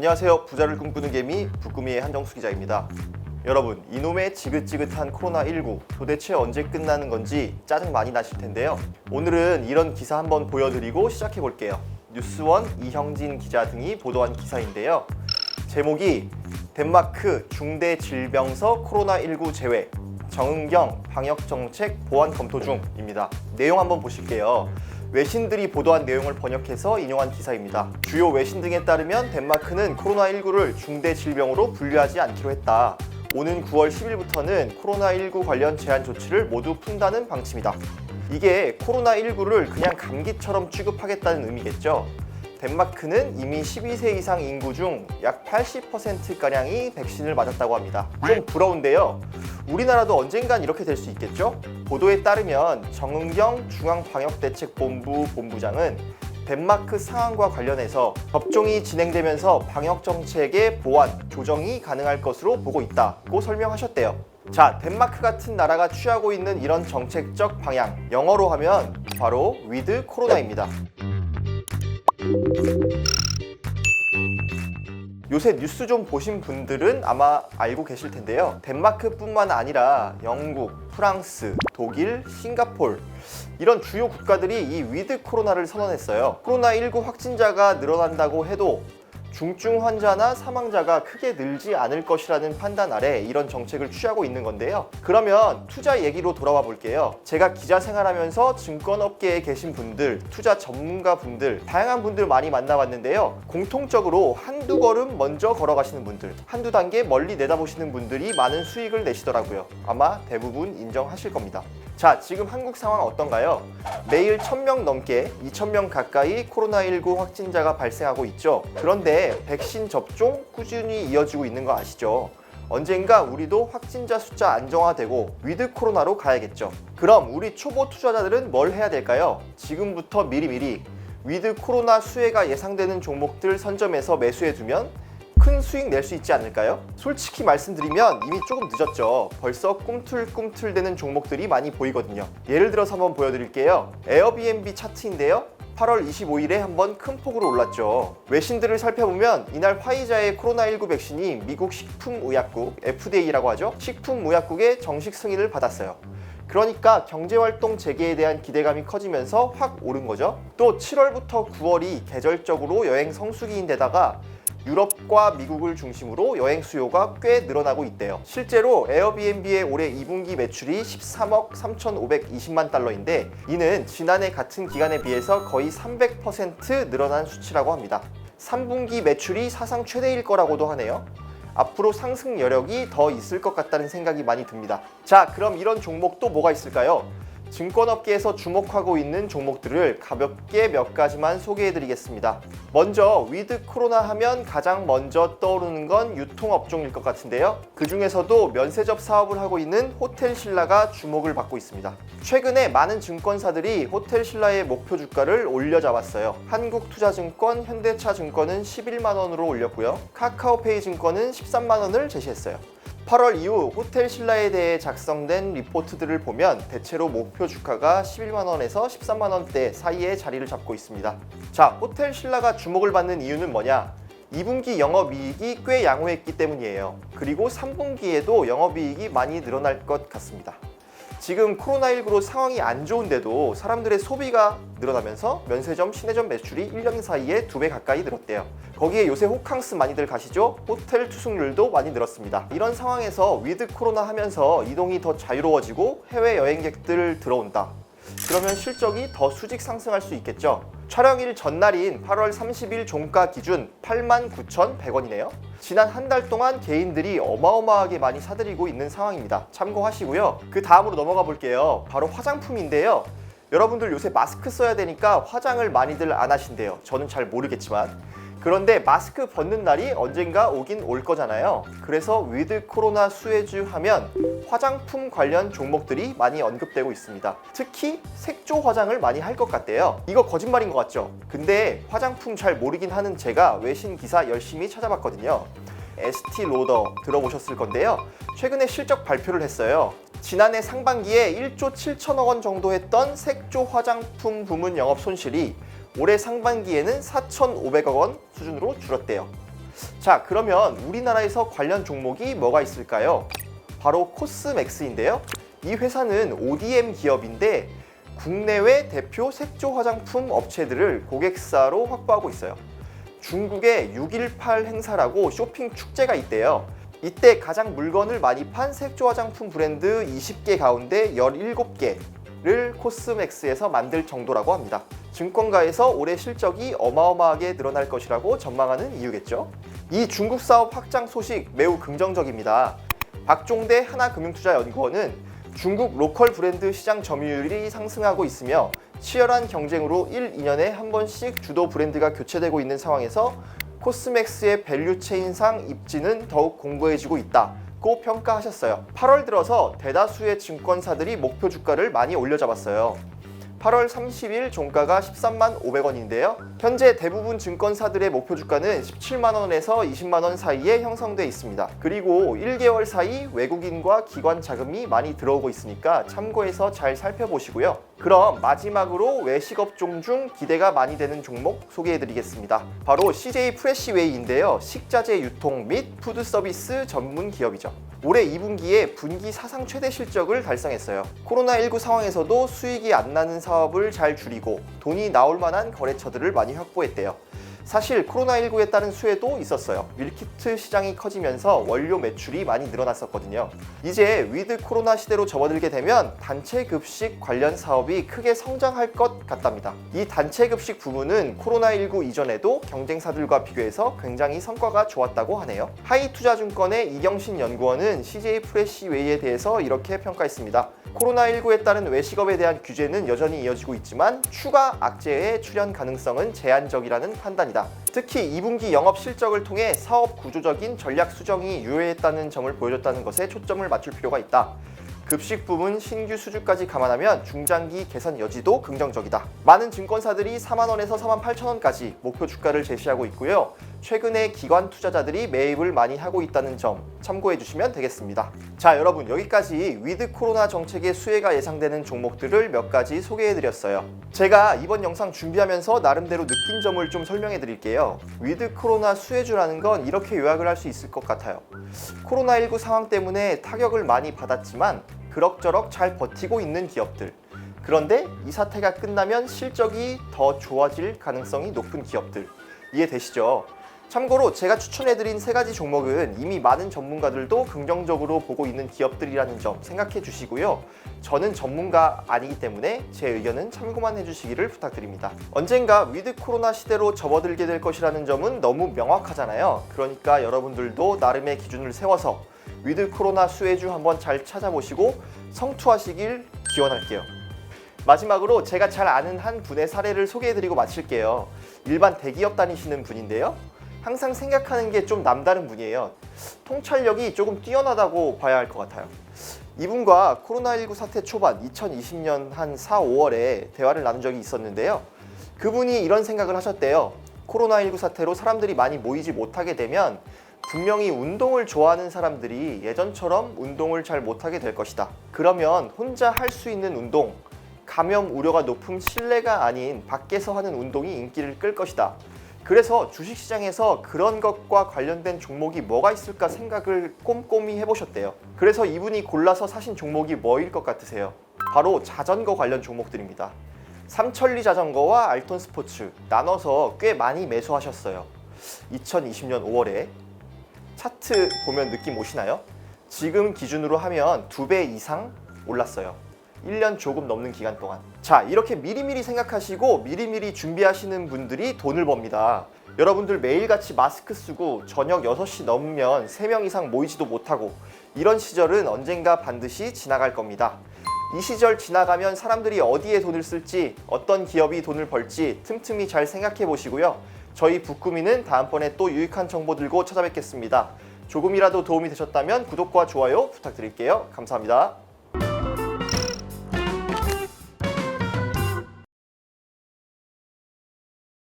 안녕하세요. 부자를 꿈꾸는 개미 북구미의 한정수 기자입니다. 여러분, 이놈의 지긋지긋한 코로나19 도대체 언제 끝나는 건지 짜증 많이 나실 텐데요. 오늘은 이런 기사 한번 보여드리고 시작해 볼게요. 뉴스원 이형진 기자 등이 보도한 기사인데요. 제목이 덴마크 중대 질병서 코로나19 제외 정은경 방역 정책 보완 검토 중입니다. 내용 한번 보실게요. 외신들이 보도한 내용을 번역해서 인용한 기사입니다. 주요 외신 등에 따르면 덴마크는 코로나19를 중대 질병으로 분류하지 않기로 했다. 오는 9월 10일부터는 코로나19 관련 제한 조치를 모두 푼다는 방침이다. 이게 코로나19를 그냥 감기처럼 취급하겠다는 의미겠죠. 덴마크는 이미 12세 이상 인구 중 약 80%가량이 백신을 맞았다고 합니다. 좀 부러운데요. 우리나라도 언젠간 이렇게 될 수 있겠죠? 보도에 따르면 정은경 중앙방역대책본부 본부장은 덴마크 상황과 관련해서 접종이 진행되면서 방역 정책의 보완, 조정이 가능할 것으로 보고 있다고 설명하셨대요. 자, 덴마크 같은 나라가 취하고 있는 이런 정책적 방향, 영어로 하면 바로 위드 코로나입니다. 요새 뉴스 좀 보신 분들은 아마 알고 계실 텐데요. 덴마크뿐만 아니라 영국, 프랑스, 독일, 싱가폴 이런 주요 국가들이 이 위드 코로나를 선언했어요. 코로나19 확진자가 늘어난다고 해도 중증 환자나 사망자가 크게 늘지 않을 것이라는 판단 아래 이런 정책을 취하고 있는 건데요. 그러면 투자 얘기로 돌아와 볼게요. 제가 기자 생활하면서 증권업계에 계신 분들, 투자 전문가 분들, 다양한 분들 많이 만나봤는데요. 공통적으로 한두 걸음 먼저 걸어가시는 분들, 한두 단계 멀리 내다보시는 분들이 많은 수익을 내시더라고요. 아마 대부분 인정하실 겁니다. 자, 지금 한국 상황 어떤가요? 매일 1000명 넘게 2000명 가까이 코로나19 확진자가 발생하고 있죠. 그런데 백신 접종 꾸준히 이어지고 있는 거 아시죠? 언젠가 우리도 확진자 숫자 안정화되고 위드 코로나로 가야겠죠. 그럼 우리 초보 투자자들은 뭘 해야 될까요? 지금부터 미리미리 위드 코로나 수혜가 예상되는 종목들 선점해서 매수해 두면 큰 수익 낼 수 있지 않을까요? 솔직히 말씀드리면 이미 조금 늦었죠. 벌써 꿈틀꿈틀대는 종목들이 많이 보이거든요. 예를 들어서 한번 보여드릴게요. 에어비앤비 차트인데요. 8월 25일에 한번 큰 폭으로 올랐죠. 외신들을 살펴보면 이날 화이자의 코로나19 백신이 미국 식품의약국 FDA라고 하죠. 식품의약국의 정식 승인을 받았어요. 그러니까 경제활동 재개에 대한 기대감이 커지면서 확 오른 거죠. 또 7월부터 9월이 계절적으로 여행 성수기인데다가 유럽과 미국을 중심으로 여행 수요가 꽤 늘어나고 있대요. 실제로 에어비앤비의 올해 2분기 매출이 13억 3,520만 달러인데 이는 지난해 같은 기간에 비해서 거의 300% 늘어난 수치라고 합니다. 3분기 매출이 사상 최대일 거라고도 하네요. 앞으로 상승 여력이 더 있을 것 같다는 생각이 많이 듭니다. 자, 그럼 이런 종목 또 뭐가 있을까요? 증권업계에서 주목하고 있는 종목들을 가볍게 몇 가지만 소개해 드리겠습니다. 먼저 위드 코로나 하면 가장 먼저 떠오르는 건 유통업종일 것 같은데요. 그 중에서도 면세점 사업을 하고 있는 호텔 신라가 주목을 받고 있습니다. 최근에 많은 증권사들이 호텔 신라의 목표 주가를 올려 잡았어요. 한국투자증권, 현대차증권은 11만 원으로 올렸고요. 카카오페이 증권은 13만 원을 제시했어요. 8월 이후 호텔 신라에 대해 작성된 리포트들을 보면 대체로 목표 주가가 11만 원에서 13만 원대 사이에 자리를 잡고 있습니다. 자, 호텔 신라가 주목을 받는 이유는 뭐냐? 2분기 영업이익이 꽤 양호했기 때문이에요. 그리고 3분기에도 영업이익이 많이 늘어날 것 같습니다. 지금 코로나19로 상황이 안 좋은데도 사람들의 소비가 늘어나면서 면세점, 시내점 매출이 1년 사이에 두 배 가까이 늘었대요. 거기에 요새 호캉스 많이들 가시죠? 호텔 투숙률도 많이 늘었습니다. 이런 상황에서 위드 코로나 하면서 이동이 더 자유로워지고 해외 여행객들 들어온다. 그러면 실적이 더 수직 상승할 수 있겠죠. 촬영일 전날인 8월 30일 종가 기준 89,100원이네요. 지난 한 달 동안 개인들이 어마어마하게 많이 사들이고 있는 상황입니다. 참고하시고요. 그 다음으로 넘어가 볼게요. 바로 화장품인데요. 여러분들 요새 마스크 써야 되니까 화장을 많이들 안 하신대요. 저는 잘 모르겠지만. 그런데 마스크 벗는 날이 언젠가 오긴 올 거잖아요. 그래서 위드 코로나 수혜주 하면 화장품 관련 종목들이 많이 언급되고 있습니다. 특히 색조 화장을 많이 할 것 같대요. 이거 거짓말인 것 같죠? 근데 화장품 잘 모르긴 하는 제가 외신 기사 열심히 찾아봤거든요. ST 로더 들어보셨을 건데요. 최근에 실적 발표를 했어요. 지난해 상반기에 1조 7천억 원 정도 했던 색조 화장품 부문 영업 손실이 올해 상반기에는 4,500억 원 수준으로 줄었대요. 자, 그러면 우리나라에서 관련 종목이 뭐가 있을까요? 바로 코스맥스인데요. 이 회사는 ODM 기업인데 국내외 대표 색조 화장품 업체들을 고객사로 확보하고 있어요. 중국의 618 행사라고 쇼핑 축제가 있대요. 이때 가장 물건을 많이 판 색조 화장품 브랜드 20개 가운데 17개를 코스맥스에서 만들 정도라고 합니다. 증권가에서 올해 실적이 어마어마하게 늘어날 것이라고 전망하는 이유겠죠. 이 중국 사업 확장 소식 매우 긍정적입니다. 박종대 하나금융투자연구원은 중국 로컬 브랜드 시장 점유율이 상승하고 있으며 치열한 경쟁으로 1, 2년에 한 번씩 주도 브랜드가 교체되고 있는 상황에서 코스맥스의 밸류 체인상 입지는 더욱 공고해지고 있다 고 평가하셨어요. 8월 들어서 대다수의 증권사들이 목표 주가를 많이 올려잡았어요. 8월 30일 종가가 13만 500원인데요. 현재 대부분 증권사들의 목표 주가는 17만 원에서 20만 원 사이에 형성돼 있습니다. 그리고 1개월 사이 외국인과 기관 자금이 많이 들어오고 있으니까 참고해서 잘 살펴보시고요. 그럼 마지막으로 외식업종 중 기대가 많이 되는 종목 소개해드리겠습니다. 바로 CJ 프레시웨이인데요. 식자재 유통 및 푸드 서비스 전문 기업이죠. 올해 2분기에 분기 사상 최대 실적을 달성했어요. 코로나19 상황에서도 수익이 안 나는 사업을 잘 줄이고 돈이 나올 만한 거래처들을 많이 확보했대요. 사실 코로나19에 따른 수혜도 있었어요. 밀키트 시장이 커지면서 원료 매출이 많이 늘어났었거든요. 이제 위드 코로나 시대로 접어들게 되면 단체 급식 관련 사업이 크게 성장할 것 같답니다. 이 단체 급식 부문은 코로나19 이전에도 경쟁사들과 비교해서 굉장히 성과가 좋았다고 하네요. 하이투자증권의 이경신 연구원은 CJ 프레시 웨이에 대해서 이렇게 평가했습니다. 코로나19에 따른 외식업에 대한 규제는 여전히 이어지고 있지만 추가 악재의 출현 가능성은 제한적이라는 판단이 다. 특히 2분기 영업 실적을 통해 사업 구조적인 전략 수정이 유효했다는 점을 보여줬다는 것에 초점을 맞출 필요가 있다. 급식 부문 신규 수주까지 감안하면 중장기 개선 여지도 긍정적이다. 많은 증권사들이 4만 원에서 4만 8천 원까지 목표 주가를 제시하고 있고요. 최근에 기관 투자자들이 매입을 많이 하고 있다는 점 참고해 주시면 되겠습니다. 자, 여러분 여기까지 위드 코로나 정책의 수혜가 예상되는 종목들을 몇 가지 소개해 드렸어요. 제가 이번 영상 준비하면서 나름대로 느낀 점을 좀 설명해 드릴게요. 위드 코로나 수혜주라는 건 이렇게 요약을 할 수 있을 것 같아요. 코로나19 상황 때문에 타격을 많이 받았지만 그럭저럭 잘 버티고 있는 기업들. 그런데 이 사태가 끝나면 실적이 더 좋아질 가능성이 높은 기업들. 이해되시죠? 참고로 제가 추천해드린 세 가지 종목은 이미 많은 전문가들도 긍정적으로 보고 있는 기업들이라는 점 생각해 주시고요. 저는 전문가 아니기 때문에 제 의견은 참고만 해주시기를 부탁드립니다. 언젠가 위드 코로나 시대로 접어들게 될 것이라는 점은 너무 명확하잖아요. 그러니까 여러분들도 나름의 기준을 세워서 위드 코로나 수혜주 한번 잘 찾아보시고 성투하시길 기원할게요. 마지막으로 제가 잘 아는 한 분의 사례를 소개해드리고 마칠게요. 일반 대기업 다니시는 분인데요. 항상 생각하는 게 좀 남다른 분이에요. 통찰력이 조금 뛰어나다고 봐야 할 것 같아요. 이분과 코로나19 사태 초반 2020년 한 4, 5월에 대화를 나눈 적이 있었는데요. 그분이 이런 생각을 하셨대요. 코로나19 사태로 사람들이 많이 모이지 못하게 되면 분명히 운동을 좋아하는 사람들이 예전처럼 운동을 잘 못하게 될 것이다. 그러면 혼자 할 수 있는 운동, 감염 우려가 높은 실내가 아닌 밖에서 하는 운동이 인기를 끌 것이다. 그래서 주식시장에서 그런 것과 관련된 종목이 뭐가 있을까 생각을 꼼꼼히 해보셨대요. 그래서 이분이 골라서 사신 종목이 뭐일 것 같으세요? 바로 자전거 관련 종목들입니다. 삼천리 자전거와 알톤 스포츠 나눠서 꽤 많이 매수하셨어요. 2020년 5월에 차트 보면 느낌 오시나요? 지금 기준으로 하면 두 배 이상 올랐어요. 1년 조금 넘는 기간 동안. 자, 이렇게 미리미리 생각하시고 미리미리 준비하시는 분들이 돈을 법니다. 여러분들 매일같이 마스크 쓰고 저녁 6시 넘으면 3명 이상 모이지도 못하고 이런 시절은 언젠가 반드시 지나갈 겁니다. 이 시절 지나가면 사람들이 어디에 돈을 쓸지 어떤 기업이 돈을 벌지 틈틈이 잘 생각해 보시고요. 저희 북구미는 다음번에 또 유익한 정보 들고 찾아뵙겠습니다. 조금이라도 도움이 되셨다면 구독과 좋아요 부탁드릴게요. 감사합니다.